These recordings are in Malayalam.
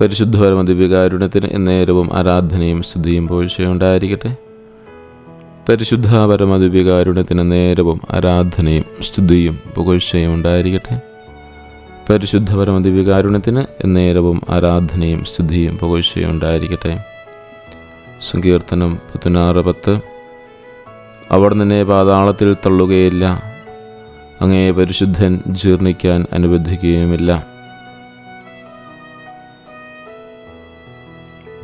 പരിശുദ്ധ പരമദിവ്യകാരുണ്യത്തിന് എന്നേരവും ആരാധനയും സ്തുതിയും പോഴ്ചയുണ്ടായിരിക്കട്ടെ പരിശുദ്ധ പരമദിവ്യകാരുണ്യത്തിന് നേരവും ആരാധനയും സ്തുതിയും പുകഴ്ചയും ഉണ്ടായിരിക്കട്ടെ. പരിശുദ്ധ പരമദിവ്യകാരുണ്യത്തിന് എന്നേരവും ആരാധനയും സ്തുതിയും പുകഴ്ചയും ഉണ്ടായിരിക്കട്ടെ. സങ്കീർത്തനം പതിനാറ് പത്ത്. അവർ നിന്നെ പാതാളത്തിൽ തള്ളുകയില്ല. അങ്ങേ പരിശുദ്ധൻ ജീർണിക്കാൻ അനുവദിക്കുകയുമില്ല.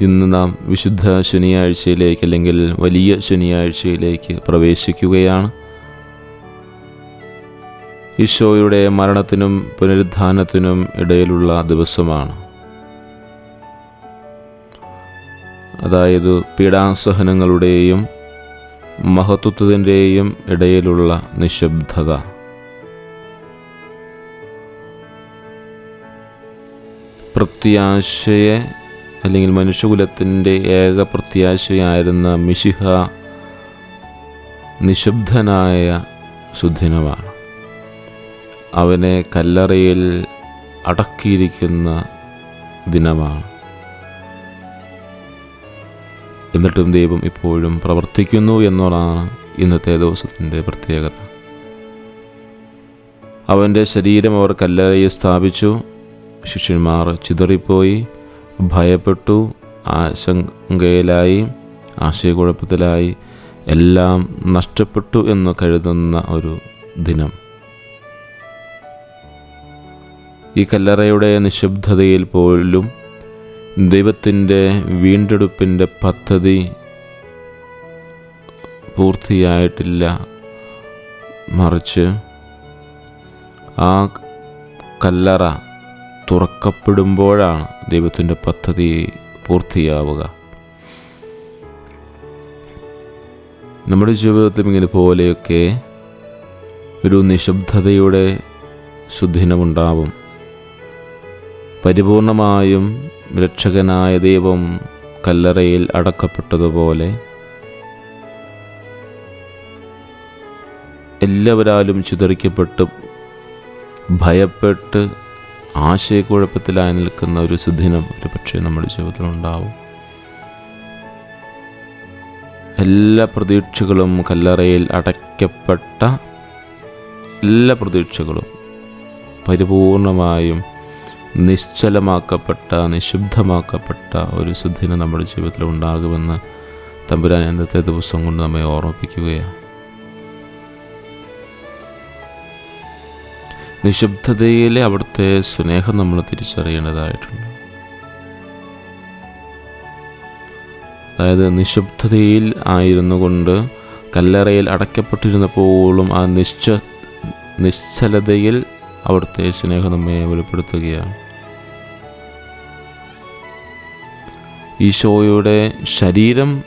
ഇന്ന് നാം വിശുദ്ധ ശനിയാഴ്ചയിലേക്ക് അല്ലെങ്കിൽ വലിയ ശനിയാഴ്ചയിലേക്ക് പ്രവേശിക്കുകയാണ്. ഈശോയുടെ മരണത്തിനും പുനരുദ്ധാനത്തിനും ഇടയിലുള്ള ദിവസമാണ്. അതായത് പീഡാസഹനങ്ങളുടെയും മഹത്വത്തിന്റെയും ഇടയിലുള്ള നിശബ്ദത. പ്രത്യാശയെ അല്ലെങ്കിൽ മനുഷ്യകുലത്തിന്റെ ഏക പ്രത്യാശയായിരുന്ന മിശിഹ നിശബ്ദനായ സുദിനമാണ് അവനെ കല്ലറയിൽ അടക്കിയിരിക്കുന്ന ദിനമാണ്. എന്നിട്ടും ദൈവം ഇപ്പോഴും പ്രവർത്തിക്കുന്നു എന്നതാണ് ഇന്നത്തെ ദിവസത്തിന്റെ പ്രത്യേകത. അവന്റെ ശരീരം അവർ കല്ലറയിൽ സ്ഥാപിച്ചു. ശിഷ്യന്മാർ ചിതറിപ്പോയി. ഭയപ്പെട്ടു ആശങ്കയിലായി ആശയക്കുഴപ്പത്തിലായി എല്ലാം നഷ്ടപ്പെട്ടു എന്ന് കരുതുന്ന ഒരു ദിനം. ഈ കല്ലറയുടെ നിശബ്ദതയിൽ പോലും ദൈവത്തിന്റെ വീണ്ടെടുപ്പിന്റെ പദ്ധതി പൂർത്തിയായിട്ടില്ല. മറിച്ച് ആ കല്ലറ തുറക്കപ്പെടുമ്പോഴാണ് ദൈവത്തിന്റെ പദ്ധതി പൂർത്തിയാവുക. നമ്മുടെ ജീവിതത്തിൽ ഇങ്ങനെ പോലെയൊക്കെ ഒരു നിശബ്ദതയുടെ ശുദ്ധിനമുണ്ടാവും പരിപൂർണമായും രക്ഷകനായ ദൈവം കല്ലറയിൽ അടക്കപ്പെട്ടതുപോലെ എല്ലാവരാലും ചിതറിക്കപ്പെട്ട് ഭയപ്പെട്ട് ആശയക്കുഴപ്പത്തിലായി നിൽക്കുന്ന ഒരു സുദിനം ഒരു പക്ഷേ നമ്മുടെ ജീവിതത്തിലുണ്ടാവും എല്ലാ പ്രതീക്ഷകളും കല്ലറയിൽ അടയ്ക്കപ്പെട്ട എല്ലാ പ്രതീക്ഷകളും പരിപൂർണമായും നിശ്ചലമാക്കപ്പെട്ട നിശുദ്ധമാക്കപ്പെട്ട ഒരു സുദിനം നമ്മുടെ ജീവിതത്തിൽ ഉണ്ടാകുമെന്ന് തമ്പുരാൻ ഇന്നത്തെ ദിവസം കൊണ്ട് നമ്മെ ഓർമ്മിപ്പിക്കുകയാണ്. നിശബ്ദതയിലെ അവിടുത്തെ സ്നേഹം നമ്മൾ തിരിച്ചറിയേണ്ടതായിട്ടുണ്ട്. അതായത് നിശബ്ദതയിൽ ആയിരുന്നു കൊണ്ട് കല്ലറയിൽ അടയ്ക്കപ്പെട്ടിരുന്നപ്പോഴും ആ നിശ്ച നിശ്ചലതയിൽ അവിടുത്തെ സ്നേഹം നമ്മെ വെളിപ്പെടുത്തുകയാണ്. ഈശോയുടെ ശരീരം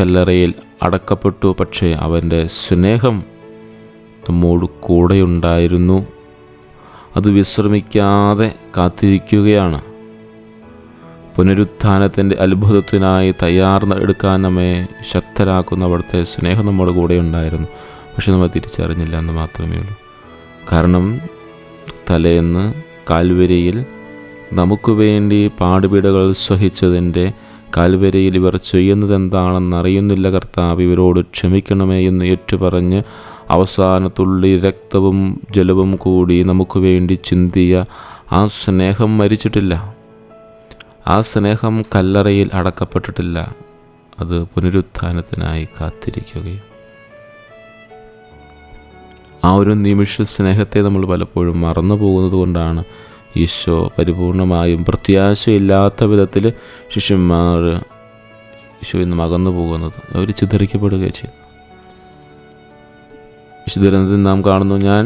കല്ലറയിൽ അടക്കപ്പെട്ടു പക്ഷേ അവന്റെ സ്നേഹം നമ്മോട് കൂടെയുണ്ടായിരുന്നു. അത് വിശ്രമിക്കാതെ കാത്തിരിക്കുകയാണ്. പുനരുത്ഥാനത്തിന്റെ അത്ഭുതത്തിനായി തയ്യാർന്ന് എടുക്കാൻ നമ്മെ ശക്തരാക്കുന്ന അവിടുത്തെ സ്നേഹം നമ്മുടെ കൂടെ ഉണ്ടായിരുന്നു. പക്ഷെ നമ്മൾ തിരിച്ചറിഞ്ഞില്ല എന്ന് മാത്രമേ ഉള്ളൂ. കാരണം തലേന്ന് കാൽവരിയിൽ നമുക്ക് വേണ്ടി പാടുപീടുകൾ സഹിച്ചതിന്റെ കാൽവരിയിൽ ഇവർ ചെയ്യുന്നത് എന്താണെന്ന് അറിയുന്നില്ല കർത്താവ്. ഇവരോട് ക്ഷമിക്കണമേ എന്ന് ഏറ്റുപറഞ്ഞ് അവസാനത്തുള്ളി രക്തവും ജലവും കൂടി നമുക്ക് വേണ്ടി ചിന്തിയ ആ സ്നേഹം മരിച്ചിട്ടില്ല. ആ സ്നേഹം കല്ലറയിൽ അടക്കപ്പെട്ടിട്ടില്ല. അത് പുനരുത്ഥാനത്തിനായി കാത്തിരിക്കുകയും. ആ ഒരു നിമിഷ സ്നേഹത്തെ നമ്മൾ പലപ്പോഴും മറന്നു പോകുന്നത് കൊണ്ടാണ് ഈശോ പരിപൂർണമായും പ്രത്യാശയില്ലാത്ത വിധത്തിൽ ശിഷ്യന്മാർ ഈശോയിൽ ഇന്ന് അകന്നു പോകുന്നത്. അവർ ചിതറിക്കപ്പെടുകയും ചെയ്തു. വിശുദ്ധരത്തിൽ നാം കാണുന്നു ഞാൻ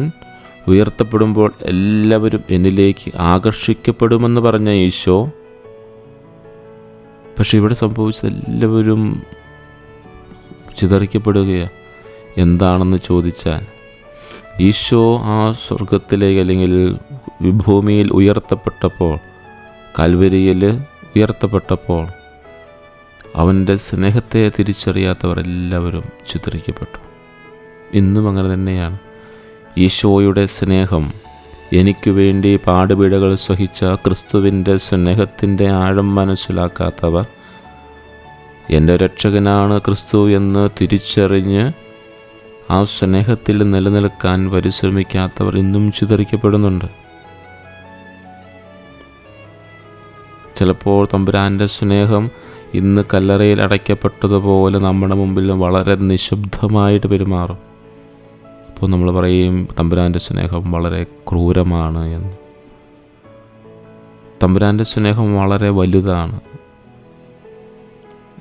ഉയർത്തപ്പെടുമ്പോൾ എല്ലാവരും എന്നിലേക്ക് ആകർഷിക്കപ്പെടുമെന്ന് പറഞ്ഞ ഈശോ പക്ഷെ ഇവിടെ സംഭവിച്ചത് എല്ലാവരും ചിതറിക്കപ്പെടുകയാണ് എന്താണെന്ന് ചോദിച്ചാൽ ഈശോ ആ സ്വർഗത്തിലേക്ക് അല്ലെങ്കിൽ വിഭൂമിയിൽ ഉയർത്തപ്പെട്ടപ്പോൾ കാൽവരിയിൽ ഉയർത്തപ്പെട്ടപ്പോൾ അവന്റെ സ്നേഹത്തെ തിരിച്ചറിയാത്തവർ എല്ലാവരും ചിത്രിക്കപ്പെട്ടു ഇന്നും അങ്ങനെ തന്നെയാണ്. ഈശോയുടെ സ്നേഹം എനിക്ക് വേണ്ടി പാടുപീടുകൾ സഹിച്ച ക്രിസ്തുവിന്റെ സ്നേഹത്തിന്റെ ആഴം മനസ്സിലാക്കാത്തവർ എന്റെ രക്ഷകനാണ് ക്രിസ്തു എന്ന് തിരിച്ചറിഞ്ഞ് ആ സ്നേഹത്തിൽ നിലനിൽക്കാൻ പരിശ്രമിക്കാത്തവർ ഇന്നും ചിതറിക്കപ്പെടുന്നുണ്ട്. ചിലപ്പോൾ തമ്പുരാന്റെ സ്നേഹം ഇന്ന് കല്ലറയിൽ അടയ്ക്കപ്പെട്ടതുപോലെ നമ്മുടെ മുമ്പിൽ വളരെ നിശബ്ദമായിട്ട് പെരുമാറും. അപ്പോൾ നമ്മൾ പറയും തമ്പുരാന്റെ സ്നേഹം വളരെ ക്രൂരമാണ് എന്ന്. തമ്പുരാന്റെ സ്നേഹം വളരെ വലുതാണ്.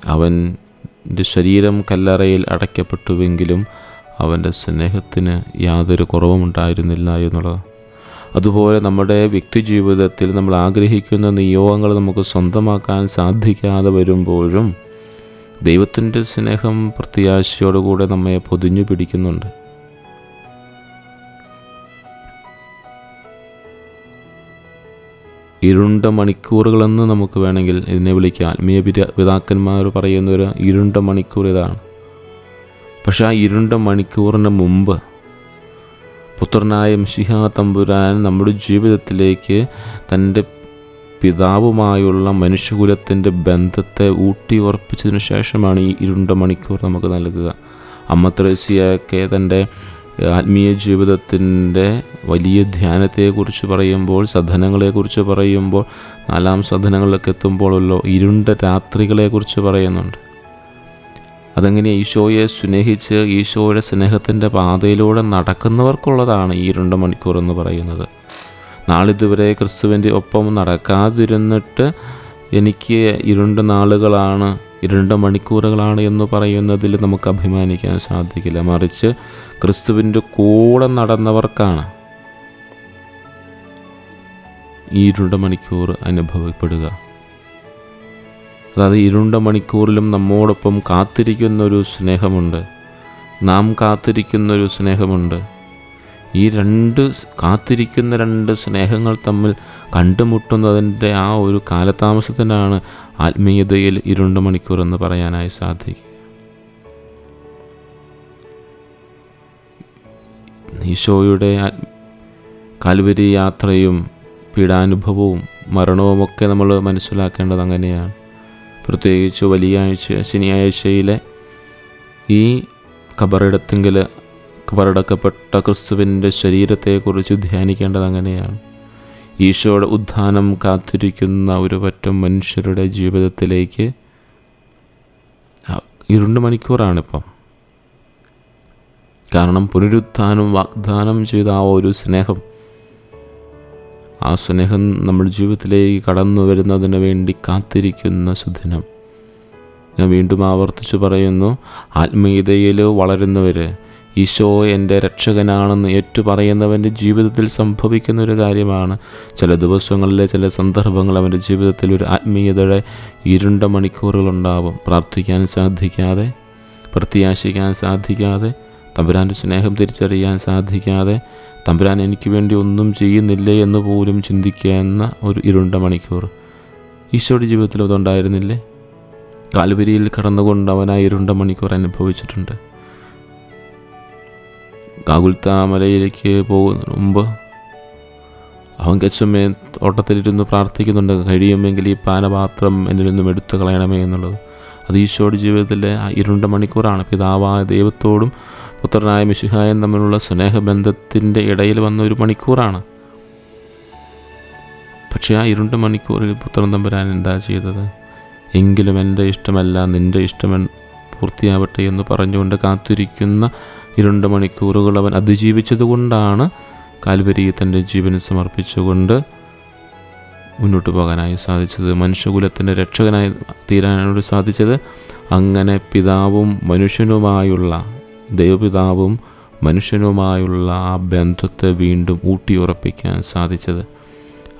അവന്റെ ശരീരം കല്ലറയിൽ അടയ്ക്കപ്പെട്ടുവെങ്കിലും അവന്റെ സ്നേഹത്തിന് യാതൊരു കുറവുമുണ്ടായിരുന്നില്ല എന്നുള്ളത് അതുപോലെ നമ്മുടെ വ്യക്തി ജീവിതത്തിൽ നമ്മൾ ആഗ്രഹിക്കുന്ന നിയോഗങ്ങൾ നമുക്ക് സ്വന്തമാക്കാൻ സാധിക്കാതെ വരുമ്പോഴും ദൈവത്തിന്റെ സ്നേഹം പ്രത്യാശയോടുകൂടെ നമ്മെ പൊതിഞ്ഞു പിടിക്കുന്നുണ്ട്. ഇരുണ്ട മണിക്കൂറുകളെന്ന് നമുക്ക് വേണമെങ്കിൽ ഇതിനെ വിളിക്കാം. ആത്മീയ പിത- പിതാക്കന്മാർ പറയുന്ന ഒരു ഇരുണ്ട മണിക്കൂർ ഇതാണ്. പക്ഷേ ആ ഇരുണ്ട മണിക്കൂറിന് മുമ്പ് പുത്രനായ മിഷിഹ തമ്പുരാൻ നമ്മുടെ ജീവിതത്തിലേക്ക് തന്റെ പിതാവുമായുള്ള മനുഷ്യകുലത്തിന്റെ ബന്ധത്തെ ഊട്ടി ഉറപ്പിച്ചതിന് ശേഷമാണ് ഈ ഇരുണ്ട മണിക്കൂർ നമുക്ക് നൽകുക. അമ്മ ത്രേസ്യയൊക്കെ തന്റെ ആത്മീയ ജീവിതത്തിന്റെ വലിയ ധ്യാനത്തെക്കുറിച്ച് പറയുമ്പോൾ സദനങ്ങളെക്കുറിച്ച് പറയുമ്പോൾ നാലാം സധനങ്ങളിലൊക്കെ എത്തുമ്പോഴല്ലോ ഇരുണ്ട രാത്രികളെക്കുറിച്ച് പറയുന്നുണ്ട്. അതങ്ങനെ ഈശോയെ സ്നേഹിച്ച് ഈശോയുടെ സ്നേഹത്തിന്റെ പാതയിലൂടെ നടക്കുന്നവർക്കുള്ളതാണ് ഈ ഇരുണ്ട മണിക്കൂർ എന്ന് പറയുന്നത്. നാളിതുവരെ ക്രിസ്തുവിന്റെ ഒപ്പം നടക്കാതിരുന്നിട്ട് എനിക്ക് ഇരുണ്ട നാളുകളാണ് ഇരുണ്ട മണിക്കൂറുകളാണ് എന്ന് പറയുന്നതിൽ നമുക്ക് അഭിമാനിക്കാൻ സാധിക്കില്ല. മറിച്ച് ക്രിസ്തുവിന്റെ കൂടെ നടന്നവർക്കാണ് ഈ ഇരുണ്ട മണിക്കൂർ അനുഭവപ്പെടുക. അതായത് ഇരുണ്ട മണിക്കൂറിലും നമ്മോടൊപ്പം കാത്തിരിക്കുന്നൊരു സ്നേഹമുണ്ട്. നാം കാത്തിരിക്കുന്നൊരു സ്നേഹമുണ്ട്. ഈ രണ്ട് കാത്തിരിക്കുന്ന രണ്ട് സ്നേഹങ്ങൾ തമ്മിൽ കണ്ടുമുട്ടുന്നതിന്റെ ആ ഒരു കാലതാമസത്തിനാണ് ആത്മീയതയിൽ ഇരുണ്ട മണിക്കൂർ എന്ന് പറയാനായി സാധിക്കുക ഈശോയുടെ കാൽവരി യാത്രയും പീഡാനുഭവവും മരണവുമൊക്കെ നമ്മൾ മനസ്സിലാക്കേണ്ടത് അങ്ങനെയാണ്. പ്രത്യേകിച്ച് വലിയ ആഴ്ച ശനിയാഴ്ചയിലെ ഈ കബറിടത്തെങ്കിൽ കബറടക്കപ്പെട്ട ക്രിസ്തുവിന്റെ ശരീരത്തെക്കുറിച്ച് ധ്യാനിക്കേണ്ടത് അങ്ങനെയാണ്. ഈശോയുടെ ഉത്ഥാനം കാത്തിരിക്കുന്ന ഒരു പറ്റം മനുഷ്യരുടെ ജീവിതത്തിലേക്ക് ഇരുണ്ട് മണിക്കൂറാണിപ്പം. കാരണം പുനരുത്ഥാനം വാഗ്ദാനം ചെയ്ത ആ ഒരു സ്നേഹം ആ സ്നേഹം നമ്മുടെ ജീവിതത്തിലേക്ക് കടന്നു വരുന്നതിന് വേണ്ടി കാത്തിരിക്കുന്ന സുദിനം. ഞാൻ വീണ്ടും ആവർത്തിച്ചു പറയുന്നു ആത്മീയതയിൽ വളരുന്നവർ ഈശോ എന്റെ രക്ഷകനാണെന്ന് ഏറ്റുപറയുന്നവന്റെ ജീവിതത്തിൽ സംഭവിക്കുന്ന ഒരു കാര്യമാണ്. ചില ദിവസങ്ങളിലെ ചില സന്ദർഭങ്ങൾ അവന്റെ ജീവിതത്തിൽ ഒരു ആത്മീയതയുടെ ഇരുണ്ട മണിക്കൂറുകളുണ്ടാവും. പ്രാർത്ഥിക്കാൻ സാധിക്കാതെ പ്രത്യാശിക്കാൻ സാധിക്കാതെ തമ്പുരാന്റെ സ്നേഹം തിരിച്ചറിയാൻ സാധിക്കാതെ തമ്പുരാൻ എനിക്ക് വേണ്ടി ഒന്നും ചെയ്യുന്നില്ലേ എന്ന് പോലും ചിന്തിക്കുന്ന ഒരു ഇരുണ്ട മണിക്കൂർ. ഈശോയുടെ ജീവിതത്തിൽ അതുണ്ടായിരുന്നില്ലേ? കാൽവരിയിൽ കടന്നുകൊണ്ട് അവനായി ഇരുണ്ട മണിക്കൂർ അനുഭവിച്ചിട്ടുണ്ട്. കാകുൽത്താമലയിലേക്ക് പോകുന്നതിന് മുമ്പ് അവൻ കച്ചമ്മേ തോട്ടത്തിലിരുന്ന് പ്രാർത്ഥിക്കുന്നുണ്ട് കഴിയുമെങ്കിൽ ഈ പാനപാത്രം എന്നിൽ നിന്നും എടുത്തു കളയണമേ എന്നുള്ളത്. അത് ഈശോയുടെ ജീവിതത്തിലെ ആ ഇരുണ്ട മണിക്കൂറാണ്. പിതാവായ ദൈവത്തോടും പുത്രനായ മിശിഹായും തമ്മിലുള്ള സ്നേഹബന്ധത്തിന്റെ ഇടയിൽ വന്ന ഒരു മണിക്കൂറാണ്. പക്ഷേ ആ ഇരുണ്ട മണിക്കൂറിൽ പുത്രൻ തമ്പുരാൻ എന്താ ചെയ്തത്? എങ്കിലും എന്റെ ഇഷ്ടമല്ല നിന്റെ ഇഷ്ടം പൂർത്തിയാവട്ടെ എന്ന് പറഞ്ഞുകൊണ്ട് കാത്തിരിക്കുന്ന ഇരുണ്ട മണിക്കൂറുകൾ അവൻ അതിജീവിച്ചതുകൊണ്ടാണ് കാൽവരി തന്റെ ജീവന് സമർപ്പിച്ചുകൊണ്ട് മുന്നോട്ട് പോകാനായി സാധിച്ചത്. മനുഷ്യകുലത്തിന്റെ രക്ഷകനായി തീരാനായിട്ട് സാധിച്ചത് അങ്ങനെ പിതാവും മനുഷ്യനുമായുള്ള ദൈവപിതാവും മനുഷ്യനുമായുള്ള ആ ബന്ധത്തെ വീണ്ടും ഊട്ടിയുറപ്പിക്കാൻ സാധിച്ചത്.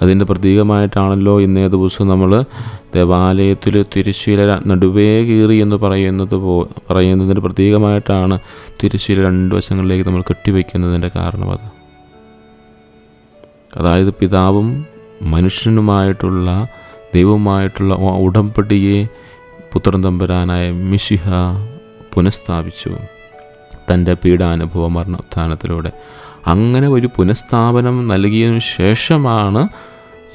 അതിന്റെ പ്രതീകമായിട്ടാണല്ലോ ഇന്നേ ദിവസം നമ്മൾ ദേവാലയത്തിൽ തിരുശീല നടുവേ കീറി എന്ന് പറയുന്നത് പോ പറയുന്നതിന്റെ പ്രതീകമായിട്ടാണ് തിരുശീല രണ്ട് വശങ്ങളിലേക്ക് നമ്മൾ കെട്ടിവെക്കുന്നതിന്റെ കാരണം അത്. അതായത് പിതാവും മനുഷ്യനുമായിട്ടുള്ള ദൈവവുമായിട്ടുള്ള ഉടമ്പടിയെ പുത്രൻ തമ്പുരാനായ മിഷിഹ പുനഃസ്ഥാപിച്ചു. തന്റെ പീഡാനുഭവ മരണോത്ഥാനത്തിലൂടെ. അങ്ങനെ ഒരു പുനഃസ്ഥാപനം നൽകിയതിനു ശേഷമാണ്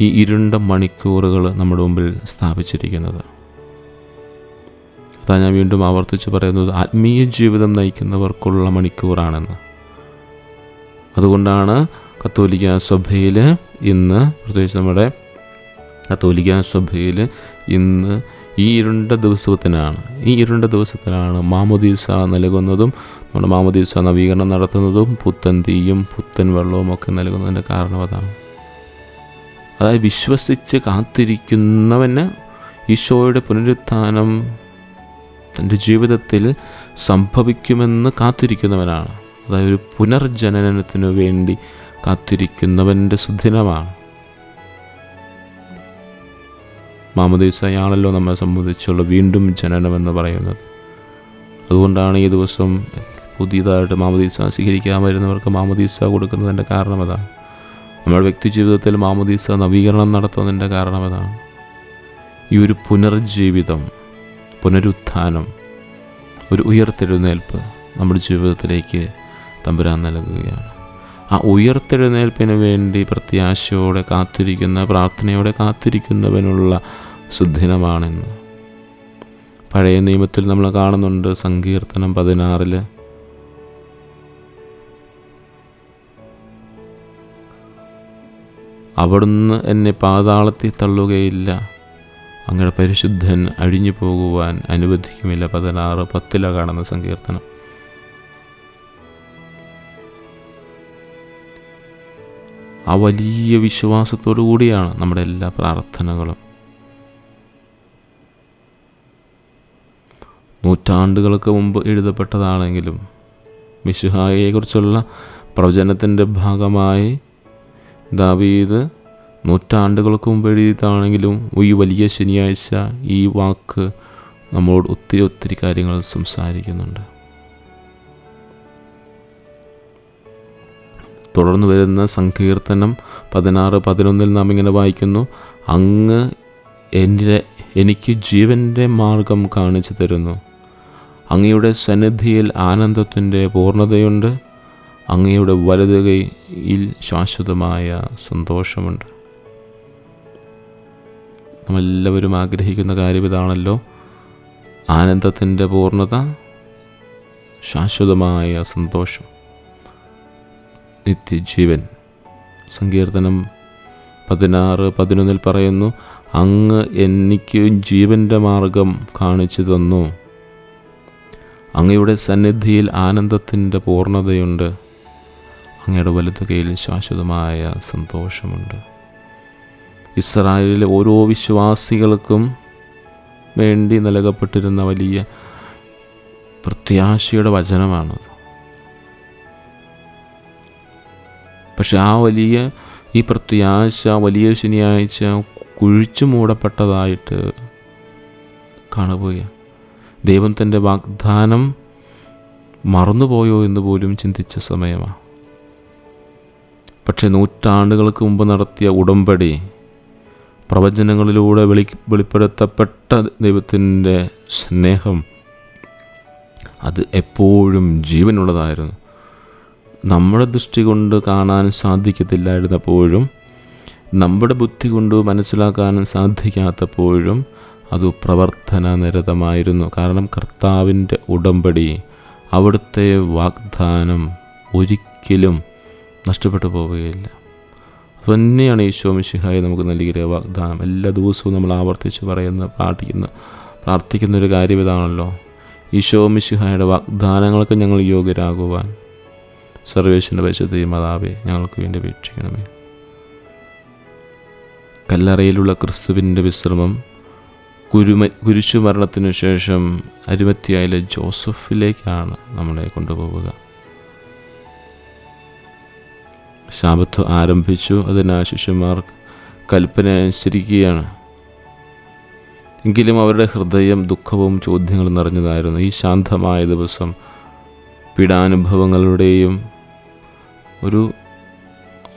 ഈ ഇരുണ്ട മണിക്കൂറുകൾ നമ്മുടെ മുമ്പിൽ സ്ഥാപിച്ചിരിക്കുന്നത്. അതാ ഞാൻ വീണ്ടും ആവർത്തിച്ച് പറയുന്നത് ആത്മീയ ജീവിതം നയിക്കുന്നവർക്കുള്ള മണിക്കൂറാണെന്ന്. അതുകൊണ്ടാണ് കത്തോലിക്ക സഭയിൽ ഇന്ന് പ്രത്യേകിച്ച് നമ്മുടെ കത്തോലിക്ക സഭയിൽ ഇന്ന് ഈ ഇരുണ്ട ദിവസത്തിനാണ് ഈ ഇരുണ്ട ദിവസത്തിനാണ് മാമോദീസ നൽകുന്നതും നമ്മുടെ മാമോദീസ നവീകരണം നടത്തുന്നതും പുത്തൻ തീയും പുത്തൻ വെള്ളവും ഒക്കെ നൽകുന്നതിന്റെ കാരണം അതാണ്. അതായത് വിശ്വസിച്ച് കാത്തിരിക്കുന്നവന് ഈശോയുടെ പുനരുത്ഥാനം തന്റെ ജീവിതത്തിൽ സംഭവിക്കുമെന്ന് കാത്തിരിക്കുന്നവനാണ്. അതായത് ഒരു പുനർജനനത്തിനു വേണ്ടി കാത്തിരിക്കുന്നവന്റെ സുദിനമാണ്. മാമദീസയാണല്ലോ നമ്മെ സംബന്ധിച്ചുള്ള വീണ്ടും ജനനം എന്ന് പറയുന്നത്. അതുകൊണ്ടാണ് ഈ ദിവസം പുതിയതായിട്ട് മാമദീസ സ്വീകരിക്കാൻ വരുന്നവർക്ക് മാമദീസ കൊടുക്കുന്നതിന്റെ കാരണം അതാണ്. നമ്മുടെ വ്യക്തി ജീവിതത്തിൽ മാമദീസ നവീകരണം നടത്തുന്നതിന്റെ കാരണം അതാണ്. ഈ ഒരു പുനർജീവിതം പുനരുത്ഥാനം ഒരു ഉയർത്തെഴുന്നേൽപ്പ് നമ്മുടെ ജീവിതത്തിലേക്ക് തമ്പുരാൻ നൽകുകയാണ്. ആ ഉയർത്തെഴുന്നേൽപ്പിന് വേണ്ടി പ്രത്യാശയോടെ കാത്തിരിക്കുന്ന പ്രാർത്ഥനയോടെ കാത്തിരിക്കുന്നവനുള്ള സുദിനമാണെന്ന്. പഴയ നിയമത്തിൽ നമ്മൾ കാണുന്നുണ്ട് സങ്കീർത്തനം പതിനാറിൽ അവിടുന്ന് എന്നെ പാതാളത്തിൽ തള്ളുകയില്ല. അങ്ങയുടെ പരിശുദ്ധൻ അഴിഞ്ഞു പോകുവാൻ അനുവദിക്കുമില്ല. പതിനാറ് പത്തില കാണുന്ന സങ്കീർത്തനം. ആ വലിയ വിശ്വാസത്തോടു കൂടിയാണ് നമ്മുടെ എല്ലാ പ്രാർത്ഥനകളും. നൂറ്റാണ്ടുകൾക്ക് മുമ്പ് എഴുതപ്പെട്ടതാണെങ്കിലും മിശുഹായെക്കുറിച്ചുള്ള പ്രവചനത്തിന്റെ ഭാഗമായി ദാവീദ് നൂറ്റാണ്ടുകൾക്ക് മുമ്പ് എഴുതിയതാണെങ്കിലും ഈ വലിയ ശനിയാഴ്ച ഈ വാക്ക് നമ്മളോട് ഒത്തിരി ഒത്തിരി കാര്യങ്ങൾ സംസാരിക്കുന്നുണ്ട്. തുടർന്ന് വരുന്ന സങ്കീർത്തനം പതിനാറ് പതിനൊന്നിൽ നാം ഇങ്ങനെ വായിക്കുന്നു അങ്ങ് എന്റെ എനിക്ക് ജീവന്റെ മാർഗം കാണിച്ചു തരുന്നു. അങ്ങയുടെ സന്നിധിയിൽ ആനന്ദത്തിന്റെ പൂർണതയുണ്ട്. അങ്ങയുടെ വലത് കൈയിൽ ശാശ്വതമായ സന്തോഷമുണ്ട്. നമ്മളെല്ലാവരും ആഗ്രഹിക്കുന്ന കാര്യം ഇതാണല്ലോ. ആനന്ദത്തിന്റെ പൂർണത ശാശ്വതമായ സന്തോഷം. നിത്യജീവൻ. സങ്കീർത്തനം പതിനാറ് പതിനൊന്നിൽ പറയുന്നു അങ്ങ് എനിക്ക് ജീവന്റെ മാർഗം കാണിച്ചു തന്നു. അങ്ങയുടെ സന്നിധിയിൽ ആനന്ദത്തിന്റെ പൂർണതയുണ്ട്. അങ്ങയുടെ വലുതുകയിൽ ശാശ്വതമായ സന്തോഷമുണ്ട്. ഇസ്രായേലിലെ ഓരോ വിശ്വാസികൾക്കും വേണ്ടി നൽകപ്പെട്ടിരുന്ന വലിയ പ്രത്യാശയുടെ വചനമാണ് പക്ഷെ ആ വലിയ ഈ പ്രത്യാശ വലിയ ശനിയാഴ്ച കുഴിച്ചു മൂടപ്പെട്ടതായിട്ട് കാണുകയാണ്. ദൈവം തന്റെ വാഗ്ദാനം മറന്നുപോയോ എന്ന് പോലും ചിന്തിച്ച സമയമാണ്. പക്ഷെ നൂറ്റാണ്ടുകൾക്ക് മുമ്പ് നടത്തിയ ഉടമ്പടി പ്രവചനങ്ങളിലൂടെ വെളി വെളിപ്പെടുത്തപ്പെട്ട ദൈവത്തിന്റെ സ്നേഹം അത് എപ്പോഴും ജീവനുള്ളതായിരുന്നു. നമ്മുടെ ദൃഷ്ടി കൊണ്ട് കാണാൻ സാധിക്കത്തില്ലായിരുന്നപ്പോഴും നമ്മുടെ ബുദ്ധി കൊണ്ട് മനസ്സിലാക്കാനും സാധിക്കാത്തപ്പോഴും അത് പ്രവർത്തന നിരതമായിരുന്നു കാരണം കർത്താവിന്റെ ഉടമ്പടി അവിടുത്തെ വാഗ്ദാനം ഒരിക്കലും നഷ്ടപ്പെട്ടു പോവുകയില്ല. തന്നെയാണ് ഈശോ മിശിഹായി നമുക്ക് നൽകിയ വാഗ്ദാനം. എല്ലാ ദിവസവും നമ്മൾ ആവർത്തിച്ച് പറയുന്ന പ്രാർത്ഥിക്കുന്ന പ്രാർത്ഥിക്കുന്ന ഒരു കാര്യം ഇതാണല്ലോ. ഈശോ മിശിഹായുടെ വാഗ്ദാനങ്ങൾക്ക് ഞങ്ങൾ യോഗ്യരാകുവാൻ സർവേശ്വരന്റെ പരിശുദ്ധ മാതാവേ ഞങ്ങൾക്ക് വേണ്ടി വീക്ഷിക്കണമേ കല്ലറയിലുള്ള ക്രിസ്തുവിന്റെ വിശ്രമം കുരുമ കുരിശുമരണത്തിനു ശേഷം അരുമത്തിയായിലെ ജോസഫിലേക്കാണ് നമ്മളെ കൊണ്ടുപോവുക. ശാപത്ത് ആരംഭിച്ചു. അതിനാൽ ശിഷ്യന്മാർ കൽപ്പന അനുസരിക്കുകയാണ് എങ്കിലും അവരുടെ ഹൃദയം ദുഃഖവും ചോദ്യങ്ങളും നിറഞ്ഞതായിരുന്നു. ഈ ശാന്തമായ ദിവസം പീഡാനുഭവങ്ങളുടെയും ഒരു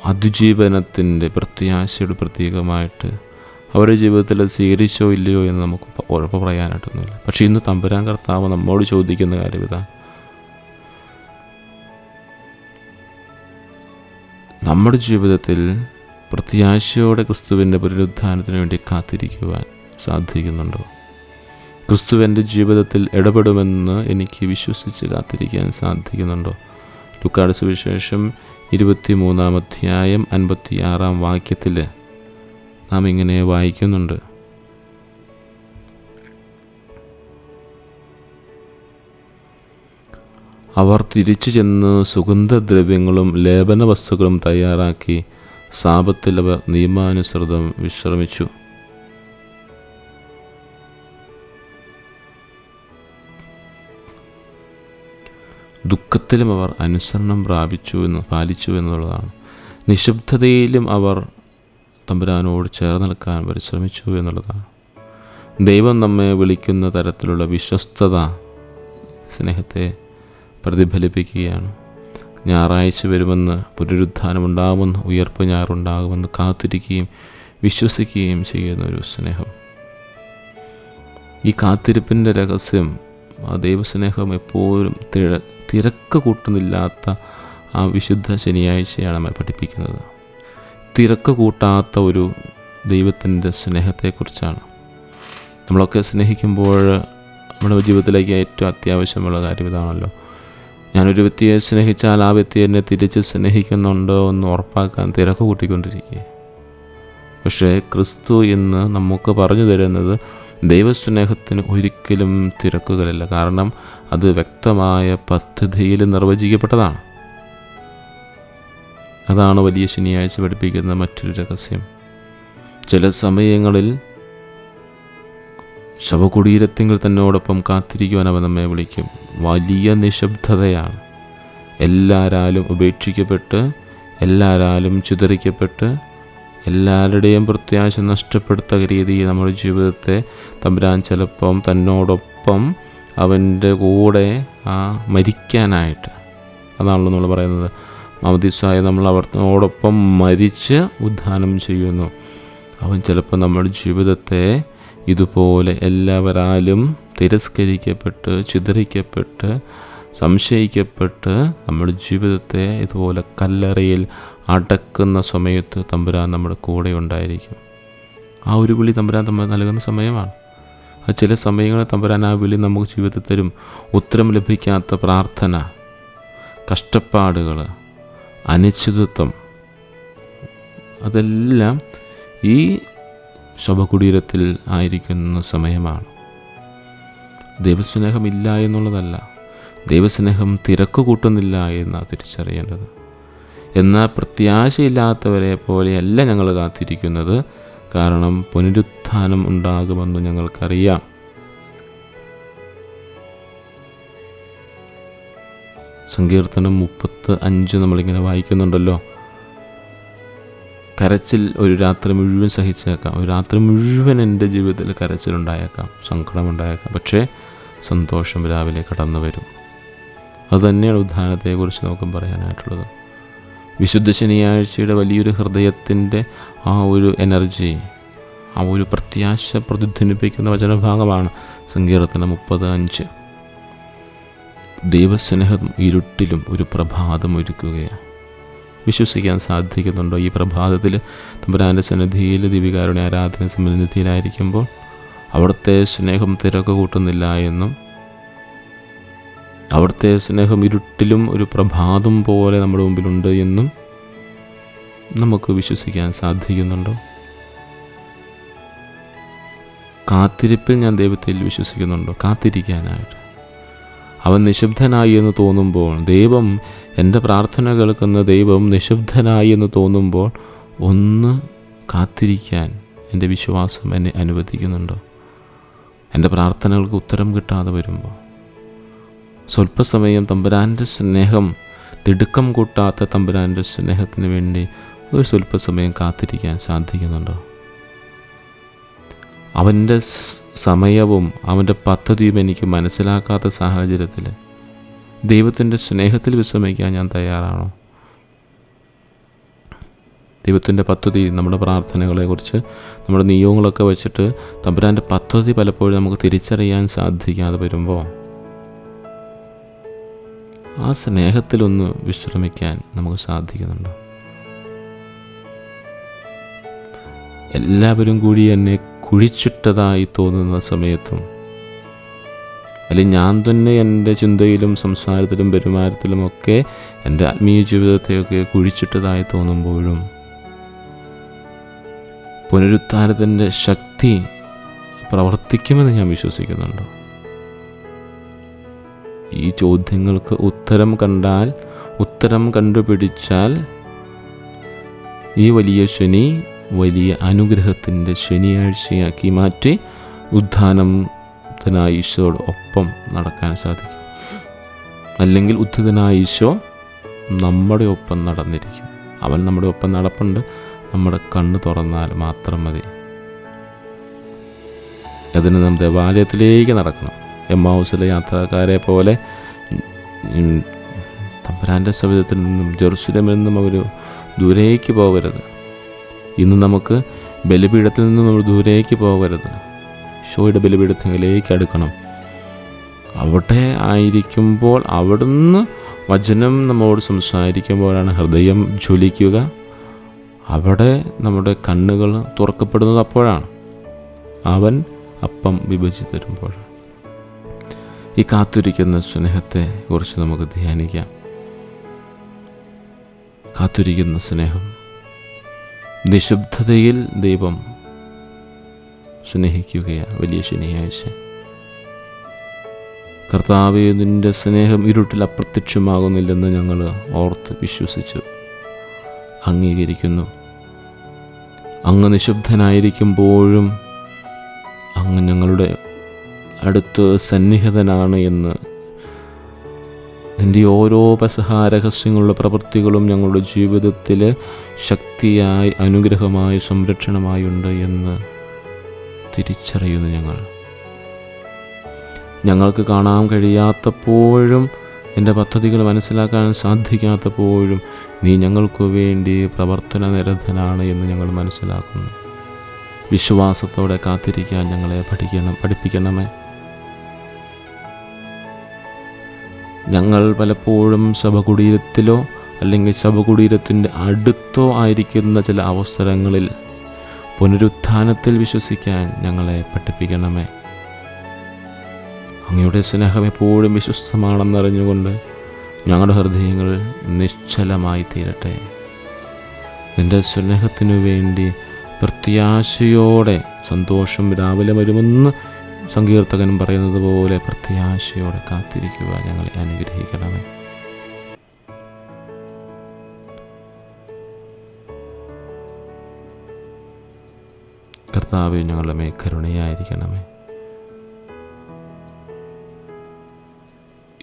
അതിജീവനത്തിന്റെ പ്രത്യാശയുടെ പ്രതീകമായിട്ട് അവരുടെ ജീവിതത്തിൽ സ്വീകരിച്ചോ ഇല്ലയോ എന്ന് നമുക്ക് ഉറപ്പ് പറയാനായിട്ടൊന്നുമില്ല. പക്ഷേ ഇന്ന് തമ്പുരാൻ കർത്താവ് നമ്മോട് ചോദിക്കുന്ന കാര്യം ഇതാ. നമ്മുടെ ജീവിതത്തിൽ പ്രത്യാശയോടെ ക്രിസ്തുവിന്റെ പുനരുദ്ധാനത്തിന് വേണ്ടി കാത്തിരിക്കുവാൻ സാധിക്കുന്നുണ്ടോ? ക്രിസ്തു എന്റെ ജീവിതത്തിൽ ഇടപെടുമെന്ന് എനിക്ക് വിശ്വസിച്ച് കാത്തിരിക്കാൻ സാധിക്കുന്നുണ്ടോ? ലുക്കാട് സുവിശേഷം ഇരുപത്തി മൂന്നാം അധ്യായം അൻപത്തിയാറാം വാക്യത്തിൽ നാം ഇങ്ങനെ വായിക്കുന്നുണ്ട്. അവർ തിരിച്ചു ചെന്ന് സുഗന്ധദ്രവ്യങ്ങളും ലേപന വസ്തുക്കളും തയ്യാറാക്കി സാപത്തിൽ അവർ നിയമാനുസൃതം വിശ്രമിച്ചു. ദുഃഖത്തിലും അവർ അനുസരണം പ്രാപിച്ചു എന്ന് പാലിച്ചു എന്നുള്ളതാണ്. നിശബ്ദതയിലും അവർ തമ്പുരാനോട് ചേർന്ന് നിൽക്കാൻ പരിശ്രമിച്ചു എന്നുള്ളതാണ്. ദൈവം നമ്മെ വിളിക്കുന്ന തരത്തിലുള്ള വിശ്വസ്തത സ്നേഹത്തെ പ്രതിഫലിപ്പിക്കുകയാണ്. ഞായറാഴ്ച വരുമെന്ന് പുനരുത്ഥാനമുണ്ടാകുമെന്ന് ഉയർപ്പ് ഞാറുണ്ടാകുമെന്ന് കാത്തിരിക്കുകയും വിശ്വസിക്കുകയും ചെയ്യുന്ന ഒരു സ്നേഹം. ഈ കാത്തിരിപ്പിന്റെ രഹസ്യം ആ ദൈവസ്നേഹം എപ്പോഴും തിര തിരക്ക് കൂട്ടുന്നില്ലാത്ത ആ വിശുദ്ധ ശനിയാഴ്ചയാണ് നമ്മെ പഠിപ്പിക്കുന്നത്. തിരക്ക് കൂട്ടാത്ത ഒരു ദൈവത്തിന്റെ സ്നേഹത്തെക്കുറിച്ചാണ്. നമ്മളൊക്കെ സ്നേഹിക്കുമ്പോൾ നമ്മുടെ ജീവിതത്തിലേക്ക് ഏറ്റവും അത്യാവശ്യമുള്ള കാര്യം ഇതാണല്ലോ. ഞാനൊരു വ്യക്തിയെ സ്നേഹിച്ചാൽ ആ വ്യക്തി എന്നെ തിരിച്ച് സ്നേഹിക്കുന്നുണ്ടോ എന്ന് ഉറപ്പാക്കാൻ തിരക്ക് കൂട്ടിക്കൊണ്ടിരിക്കുക. പക്ഷേ ക്രിസ്തു ഇന്ന് നമുക്ക് പറഞ്ഞു തരുന്നത് ദൈവസ്നേഹത്തിന് ഒരിക്കലും തിരക്കുകളില്ല കാരണം അത് വ്യക്തമായ പദ്ധതിയിൽ നിർവചിക്കപ്പെട്ടതാണ്. അതാണ് വലിയ ശനിയാഴ്ച പഠിപ്പിക്കുന്ന മറ്റൊരു രഹസ്യം. ചില സമയങ്ങളിൽ ശവകുടീരത്തിങ്കിൽ തന്നോടൊപ്പം കാത്തിരിക്കുവാൻ അവൻ നമ്മെ വിളിക്കും. വലിയ നിശബ്ദതയാണ്. എല്ലാരാലും ഉപേക്ഷിക്കപ്പെട്ട് എല്ലാരാലും ചിതറിക്കപ്പെട്ട് എല്ലാവരുടെയും പ്രത്യാശ നഷ്ടപ്പെടുത്ത രീതിയിൽ നമ്മുടെ ജീവിതത്തെ തമ്പുരാൻ ചിലപ്പം തന്നോടൊപ്പം അവന്റെ കൂടെ ആ മരിക്കാനായിട്ട്. അതാണല്ലോ നമ്മൾ പറയുന്നത്. മമദിസായ നമ്മൾ അവർക്കോടൊപ്പം മരിച്ച് ഉദ്ധാനം ചെയ്യുന്നു. അവൻ ചിലപ്പോൾ നമ്മുടെ ജീവിതത്തെ ഇതുപോലെ എല്ലാവരാലും തിരസ്കരിക്കപ്പെട്ട് ചിതറിക്കപ്പെട്ട് സംശയിക്കപ്പെട്ട് നമ്മുടെ ജീവിതത്തെ ഇതുപോലെ കല്ലറയിൽ അടക്കുന്ന സമയത്ത് തമ്പുരാൻ നമ്മുടെ കൂടെ ഉണ്ടായിരിക്കും. ആ ഒരു വിളി തമ്പുരാൻ തമ്പ നൽകുന്ന സമയമാണ്. ആ ചില സമയങ്ങളിൽ തമ്പുരാൻ ആ വിളി നമുക്ക് ജീവിതത്തിൽ തരും. ഉത്തരം ലഭിക്കാത്ത പ്രാർത്ഥന കഷ്ടപ്പാടുകൾ അനിശ്ചിതത്വം അതെല്ലാം ഈ ശവകുടീരത്തിൽ ആയിരിക്കുന്ന സമയമാണ്. ദൈവസ്നേഹമില്ല എന്നുള്ളതല്ല ദൈവസ്നേഹം തിരക്ക് കൂട്ടുന്നില്ല എന്നാണ് തിരിച്ചറിയേണ്ടത്. എന്നാൽ പ്രത്യാശയില്ലാത്തവരെ പോലെയല്ല ഞങ്ങൾ കാത്തിരിക്കുന്നത് കാരണം പുനരുത്ഥാനം ഉണ്ടാകുമെന്ന് ഞങ്ങൾക്കറിയാം. സങ്കീർത്തനം മുപ്പത്ത് അഞ്ച് നമ്മളിങ്ങനെ വായിക്കുന്നുണ്ടല്ലോ. കരച്ചിൽ ഒരു രാത്രി മുഴുവൻ സഹിച്ചേക്കാം. ഒരു രാത്രി മുഴുവൻ എന്റെ ജീവിതത്തിൽ കരച്ചിലുണ്ടായേക്കാം. സങ്കടമുണ്ടായേക്കാം. പക്ഷേ സന്തോഷം രാവിലെ കടന്നു വരും അതുതന്നെയാണ് ഉദ്ധാനത്തെക്കുറിച്ച് നമുക്ക് പറയാനായിട്ടുള്ളത്. വിശുദ്ധ ശനിയാഴ്ചയുടെ വലിയൊരു ഹൃദയത്തിന്റെ ആ ഒരു എനർജി ആ ഒരു പ്രത്യാശ പ്രതിധ്വനിപ്പിക്കുന്ന വചനഭാഗമാണ് സങ്കീർത്തനം മുപ്പത് അഞ്ച്. ദൈവസ്നേഹം ഇരുട്ടിലും ഒരു പ്രഭാതം ഒരുക്കുകയാണ്. വിശ്വസിക്കാൻ സാധിക്കുന്നുണ്ടോ? ഈ പ്രഭാതത്തിൽ തമ്പുരാന്റെ സന്നിധിയിൽ ദീപികാരുടെ ആരാധന സന്നിധിയിലായിരിക്കുമ്പോൾ അവിടുത്തെ സ്നേഹം തിരക്ക് കൂട്ടുന്നില്ല എന്നും അവിടുത്തെ സ്നേഹം ഇരുട്ടിലും ഒരു പ്രഭാതം പോലെ നമ്മുടെ മുമ്പിലുണ്ട് എന്നും നമുക്ക് വിശ്വസിക്കാൻ സാധിക്കുന്നുണ്ടോ? കാത്തിരിപ്പിൽ ഞാൻ ദൈവത്തിൽ വിശ്വസിക്കുന്നുണ്ടോ? കാത്തിരിക്കാനായിട്ട്. അവൻ നിശബ്ദനായി എന്ന് തോന്നുമ്പോൾ ദൈവം എന്റെ പ്രാർത്ഥന കേൾക്കുന്ന ദൈവം നിശബ്ദനായി എന്ന് തോന്നുമ്പോൾ ഒന്ന് കാത്തിരിക്കാൻ എന്റെ വിശ്വാസം എന്നെ അനുവദിക്കുന്നുണ്ടോ? എന്റെ പ്രാർത്ഥനകൾക്ക് ഉത്തരം കിട്ടാതെ വരുമ്പോൾ. സ്വല്പസമയം തമ്പുരാന്റെ സ്നേഹം തിടുക്കം കൂട്ടാത്ത തമ്പുരാന്റെ സ്നേഹത്തിന് വേണ്ടി ഒരു സ്വല്പസമയം കാത്തിരിക്കാൻ സാധിക്കുന്നുണ്ടോ? അവന്റെ സമയവും അവന്റെ പദ്ധതിയും എനിക്ക് മനസ്സിലാക്കാത്ത സാഹചര്യത്തിൽ ദൈവത്തിന്റെ സ്നേഹത്തിൽ വിശ്രമിക്കാൻ ഞാൻ തയ്യാറാണോ? ദൈവത്തിന്റെ പദ്ധതി നമ്മുടെ പ്രാർത്ഥനകളെക്കുറിച്ച് നമ്മുടെ നിയോഗങ്ങളൊക്കെ വെച്ചിട്ട് തമ്പുരാന്റെ പദ്ധതി പലപ്പോഴും നമുക്ക് തിരിച്ചറിയാൻ സാധിക്കാതെ വരുമ്പോൾ ആ സ്നേഹത്തിലൊന്ന് വിശ്രമിക്കാൻ നമുക്ക് സാധിക്കുന്നുണ്ടോ? എല്ലാവരും കൂടി എന്നെ കുഴിച്ചിട്ടതായി തോന്നുന്ന സമയത്തും അല്ലെങ്കിൽ ഞാൻ തന്നെ എന്റെ ചിന്തയിലും സംസാരത്തിലും പെരുമാറ്റത്തിലുമൊക്കെ എന്റെ ആത്മീയ ജീവിതത്തെയൊക്കെ കുഴിച്ചിട്ടതായി തോന്നുമ്പോഴും പുനരുത്ഥാനത്തിന്റെ ശക്തി പ്രവർത്തിക്കുമെന്ന് ഞാൻ വിശ്വസിക്കുന്നുണ്ട്. ഈ ചോദ്യങ്ങൾക്ക് ഉത്തരം കണ്ടാൽ ഉത്തരം കണ്ടുപിടിച്ചാൽ ഈ വലിയ ശനി വലിയ അനുഗ്രഹത്തിന്റെ ശനിയാഴ്ചയാക്കി മാറ്റി ഉത്ഥാനത്തിനായ ഈശോയോട് ഒപ്പം നടക്കാൻ സാധിക്കും. അല്ലെങ്കിൽ ഉദ്ധിതനായ ഈശോ നമ്മുടെ ഒപ്പം നടന്നിരിക്കും. അവൻ നമ്മുടെ ഒപ്പം നടപ്പുണ്ട്. നമ്മുടെ കണ്ണ് തുറന്നാൽ മാത്രം മതി. അതിന് നാം ദേവാലയത്തിലേക്ക് നടക്കണം. എം ഹൗസിലെ യാത്രക്കാരെ പോലെ തമ്പരാന്റെ സവിധത്തിൽ നിന്നും ജെറുസലമിൽ നിന്നും അവർ ദൂരേക്ക് പോകരുത്. ഇന്ന് നമുക്ക് ബലിപീഠത്തിൽ നിന്നും നമ്മൾ ദൂരേക്ക് പോകരുത്. ഷോയുടെ ബലിപീഠത്തിലേക്ക് അടുക്കണം. അവിടെ ആയിരിക്കുമ്പോൾ അവിടുന്ന് വചനം നമ്മോട് സംസാരിക്കുമ്പോഴാണ് ഹൃദയം ജ്വലിക്കുക. അവിടെ നമ്മുടെ കണ്ണുകൾ തുറക്കപ്പെടുന്നത് അപ്പോഴാണ്. അവൻ അപ്പം വിഭജിച്ച് തരുമ്പോൾ. ഈ കാത്തിരിക്കുന്ന സ്നേഹത്തെ കുറിച്ച് നമുക്ക് ധ്യാനിക്കാം. കാത്തിരിക്കുന്ന സ്നേഹം നിശബ്ദതയിൽ ദൈവം സ്നേഹിക്കുകയാണ്. വലിയ ശനിയാഴ്ച. കർത്താവ് നിന്റെ സ്നേഹം ഇരുട്ടിൽ അപ്രത്യക്ഷമാകുന്നില്ലെന്ന് ഞങ്ങൾ ഓർത്ത് വിശ്വസിച്ചു. അംഗീകരിക്കുന്നു. അങ്ങ് നിശബ്ദനായിരിക്കുമ്പോഴും അങ്ങ് ഞങ്ങളുടെ അടുത്ത് സന്നിഹിതനാണ് എന്ന് നിന്റെ ഓരോ പസഹ പ്രവൃത്തികളും ഞങ്ങളുടെ ജീവിതത്തിൽ ശക്തിയായി അനുഗ്രഹമായി സംരക്ഷണമായി ഉണ്ട് എന്ന് തിരിച്ചറിയുന്നു ഞങ്ങൾ. ഞങ്ങൾക്ക് കാണാൻ കഴിയാത്തപ്പോഴും എന്റെ പദ്ധതികൾ മനസ്സിലാക്കാൻ സാധിക്കാത്തപ്പോഴും നീ ഞങ്ങൾക്ക് വേണ്ടി പ്രവർത്തന നിരതനാണ് എന്ന് ഞങ്ങൾ മനസ്സിലാക്കുന്നു. വിശ്വാസത്തോടെ കാത്തിരിക്കാൻ ഞങ്ങളെ പഠിക്കണം പഠിപ്പിക്കണമേ. ഞങ്ങൾ പലപ്പോഴും ശവകുടീരത്തിലോ അല്ലെങ്കിൽ ശവകുടീരത്തിന്റെ അടുത്തോ ആയിരിക്കുന്ന ചില അവസരങ്ങളിൽ പുനരുത്ഥാനത്തിൽ വിശ്വസിക്കാൻ ഞങ്ങളെ പഠിപ്പിക്കണമേ. അങ്ങയുടെ സ്നേഹം എപ്പോഴും വിശ്വസ്തമാണെന്നറിഞ്ഞുകൊണ്ട് ഞങ്ങളുടെ ഹൃദയങ്ങൾ നിശ്ചലമായി തീരട്ടെ. നിന്റെ സ്നേഹത്തിനു വേണ്ടി പ്രത്യാശയോടെ സന്തോഷം രാവിലെ വരുമെന്ന് സങ്കീർത്തകൻ പറയുന്നത് പോലെ പ്രത്യാശയോടെ കാത്തിരിക്കുക ഞങ്ങളെ അനുഗ്രഹിക്കണമേ. കർത്താവ് ഞങ്ങളുടെ മേ കരുണയായിരിക്കണമേ.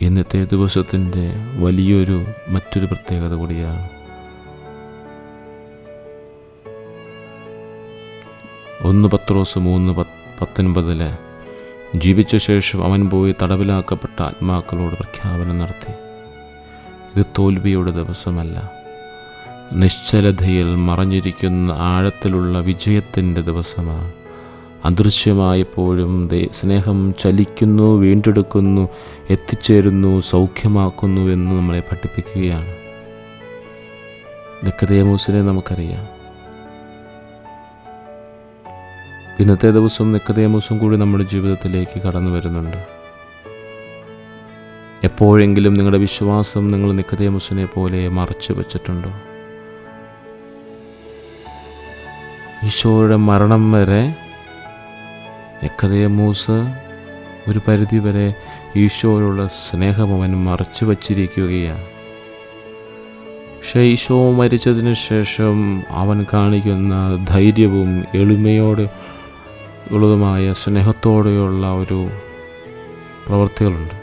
ഇന്നത്തെ ദിവസത്തിന്റെ വലിയൊരു മറ്റൊരു പ്രത്യേകത കൂടിയാണ് ഒന്ന് പത്രോസ് മൂന്ന് പത്തൊൻപതിൽ ജീവിച്ച ശേഷം അവൻ പോയി തടവിലാക്കപ്പെട്ട ആത്മാക്കളോട് പ്രഖ്യാപനം നടത്തി. ഇത് തോൽവിയുടെ ദിവസമല്ല. നിശ്ചലതയിൽ മറഞ്ഞിരിക്കുന്ന ആഴത്തിലുള്ള വിജയത്തിന്റെ ദിവസമാണ്. അദൃശ്യമായപ്പോഴും സ്നേഹം ചലിക്കുന്നു വീണ്ടെടുക്കുന്നു എത്തിച്ചേരുന്നു സൗഖ്യമാക്കുന്നു എന്ന് നമ്മളെ പഠിപ്പിക്കുകയാണ്. നിക്കതേമൂസിനെ നമുക്കറിയാം. ഇന്നത്തെ ദിവസം നിക്കതേമൂസും കൂടി നമ്മുടെ ജീവിതത്തിലേക്ക് കടന്നു വരുന്നുണ്ട്. എപ്പോഴെങ്കിലും നിങ്ങളുടെ വിശ്വാസം നിങ്ങൾ നിക്കതേമൂസിനെ പോലെ മറച്ചു വച്ചിട്ടുണ്ടോ? ഈശോയുടെ മരണം വരെ നിക്കതേമൂസ് ഒരു പരിധിവരെ ഈശോയുള്ള സ്നേഹം അവൻ മറച്ചു വച്ചിരിക്കുകയാണ്. പക്ഷേ ഈശോ മരിച്ചതിന് ശേഷം അവൻ കാണിക്കുന്ന ധൈര്യവും എളിമയോടെ ഉള്ളതുമായ സ്നേഹത്തോടെയുള്ള ഒരു പ്രവൃത്തികളുണ്ട്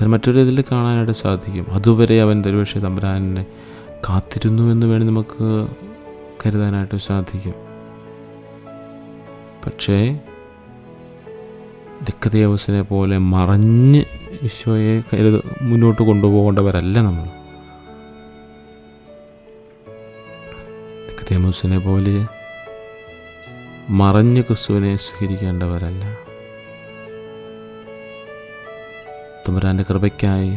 അത് മറ്റൊരു ഇതിൽ കാണാനായിട്ട് സാധിക്കും. അതുവരെ അവൻ ദരുവക്ഷ തമ്പുരാനെ കാത്തിരുന്നു എന്ന് വേണ്ടി നമുക്ക് കരുതാനായിട്ട് സാധിക്കും. പക്ഷേ ദിക്കദേവസിനെ പോലെ മറഞ്ഞ് ഈശോയെ കരുത മുന്നോട്ട് കൊണ്ടുപോകേണ്ടവരല്ല നമ്മൾ. ദിക്കദേവസിനെ പോലെ മറഞ്ഞ് ക്രിസ്തുവിനെ സ്വീകരിക്കേണ്ടവരല്ല. തുമ്പരാന്റെ കൃപയ്ക്കായി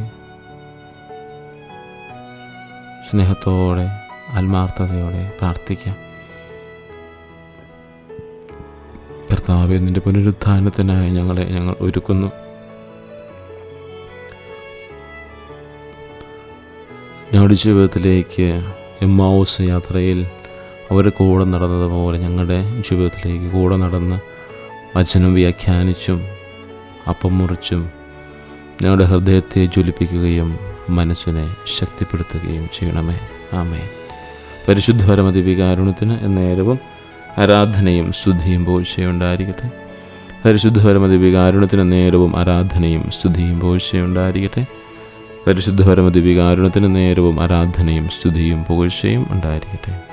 സ്നേഹത്തോടെ ആത്മാർത്ഥതയോടെ പ്രാർത്ഥിക്കാം. കർത്താവ് നിന്റെ പുനരുദ്ധാനത്തിനായി ഞങ്ങളെ ഞങ്ങൾ ഒരുക്കുന്നു. ഞങ്ങളുടെ ജീവിതത്തിലേക്ക് എം യാത്രയിൽ അവർ കൂടെ നടന്നതുപോലെ ഞങ്ങളുടെ ജീവിതത്തിലേക്ക് കൂടെ നടന്ന് വചനം വ്യാഖ്യാനിച്ചും അപ്പം മുറിച്ചും ഞങ്ങളുടെ ഹൃദയത്തെ ജ്വലിപ്പിക്കുകയും മനസ്സിനെ ശക്തിപ്പെടുത്തുകയും ചെയ്യണമേ. ആമേ പരിശുദ്ധപരമതി വികാരുണത്തിന് എന്നേരവും ആരാധനയും സ്തുതിയും പോഴ്ചയുണ്ടായിരിക്കട്ടെ. പരിശുദ്ധപരമതി വികാരുണത്തിന് നേരവും ആരാധനയും സ്തുതിയും പോഴ്ചയുണ്ടായിരിക്കട്ടെ. പരിശുദ്ധപരമതി വികാരുണത്തിന് നേരവും ആരാധനയും സ്തുതിയും പുകഴ്ചയും ഉണ്ടായിരിക്കട്ടെ.